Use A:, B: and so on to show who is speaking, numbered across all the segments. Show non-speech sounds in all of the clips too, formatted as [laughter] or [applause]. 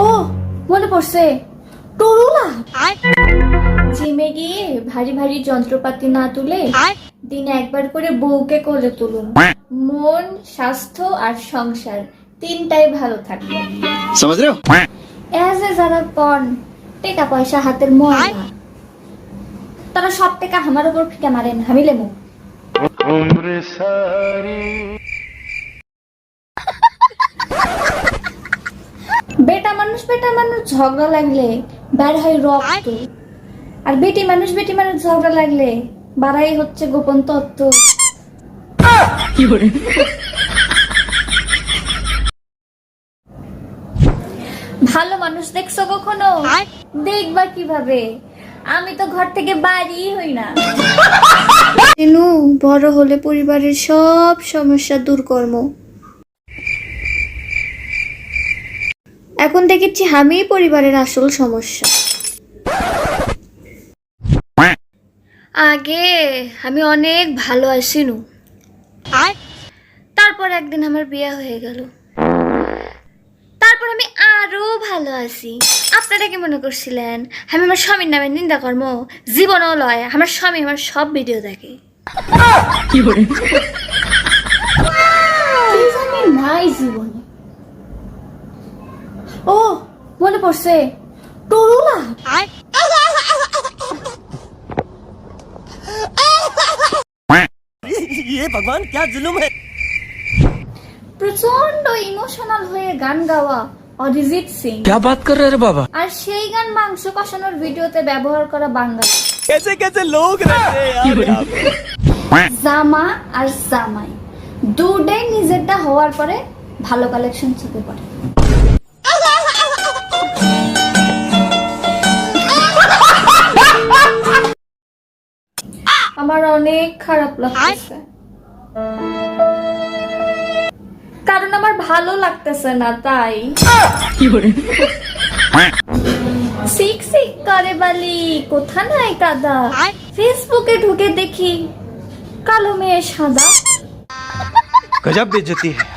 A: ও মনে পড়ছে। টরুলা জিমে গিয়ে ভারী ভারী যন্ত্রপাতি না তুলে দিনে একবার করে বউকে কোলে তুলুন। মন স্বাস্থ্য আর সংসার তিনটাই ভালো থাকবে। সমাজ এ যারা পণ টাকা পয়সা হাতের ময়লা তারা সব টাকা আমার উপর ফিটা মারেন হামিলে মুখ বেটা মানুষ বেটা মানুষ ঝগড়া লাগলে বের হয় রক্ত। আর বেটি মানুষ বেটি মানুষ ঝগড়া লাগলে বাড়াই হচ্ছে গোপন তত্ত্ব ভালো মানুষ দেখছ কখনো? দেখবা কীভাবে? আমি তো ঘর থেকে বাড়ি হই না। বড় হলে পরিবারের সব সমস্যা দূর কর্ম এখন দেখেছি আমি পরিবারের আসল সমস্যা। আগে আমি অনেক ভালো আছি নু। তারপর একদিন আমার বিয়ে হয়ে গেল। তারপর আমি আরও ভালো আছি। আপনারা কি মনে করছিলেন? আমি আমার স্বামীর নামে নিন্দা কর্ম জীবনও লয়। আমার স্বামী আমার সব ভিডিও দেখে। কি নাই জীবনে। ও মনে পড়ছে তরুলা
B: ये भगवान क्या जुल्म है
A: প্রচন্ড ইমোশনাল হয়ে গান গাওয়া অরিজিৎ সিং
C: क्या बात कर रहे रे बाबा
A: আর সেই গান মাংস কষানোর ভিডিওতে ব্যবহার করা বাঙালি
B: कैसे कैसे लोग रहते हैं यार यहाँ पे।
A: জামা আর জামাই দুটাই নিজেরটা হওয়ার পরে ভালো কালেকশন চোখে পড়ে আমার অনেক খারাপ লাগতেছে। কারণ আমার ভালো লাগতেছে না তাই। সিক সিক করে বালি কোথা নাই দাদা ফেসবুকে ঢুকে দেখি কালো মেয়ে সাদা।
D: গজব বেজতি হ্যাঁ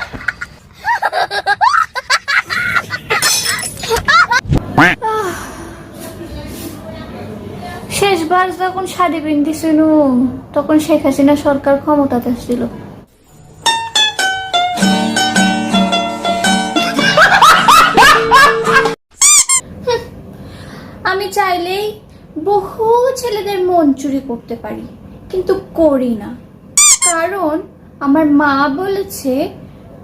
A: শেষবার যখন শাড়ি পিন্ধিছিল তখন শেখ হাসিনা সরকার ক্ষমতাতে ছিল আমি চাইলেই বহু ছেলেদের মন চুরি করতে পারি, কিন্তু করি না। কারণ আমার মা বলেছে,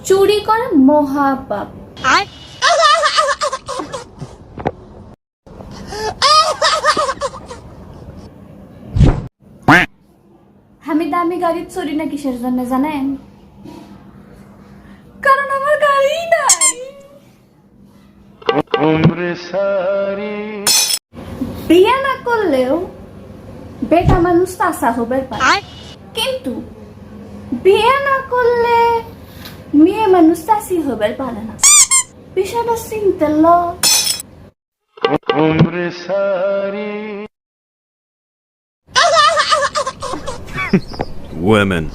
A: চুরি করা মহাপাপ। আমি গাড়ি চুরি না কিসের জন্য জানেন? কারণ আমার গাড়ি নাই। বিয়ে না করলেও বেটা মানুষ তাসা হবে কিন্তু বিয়ে না করলে মেয়ে মানুষ তাসি হবে পারে না। বিষয়টা চিনতে ল [laughs]
D: women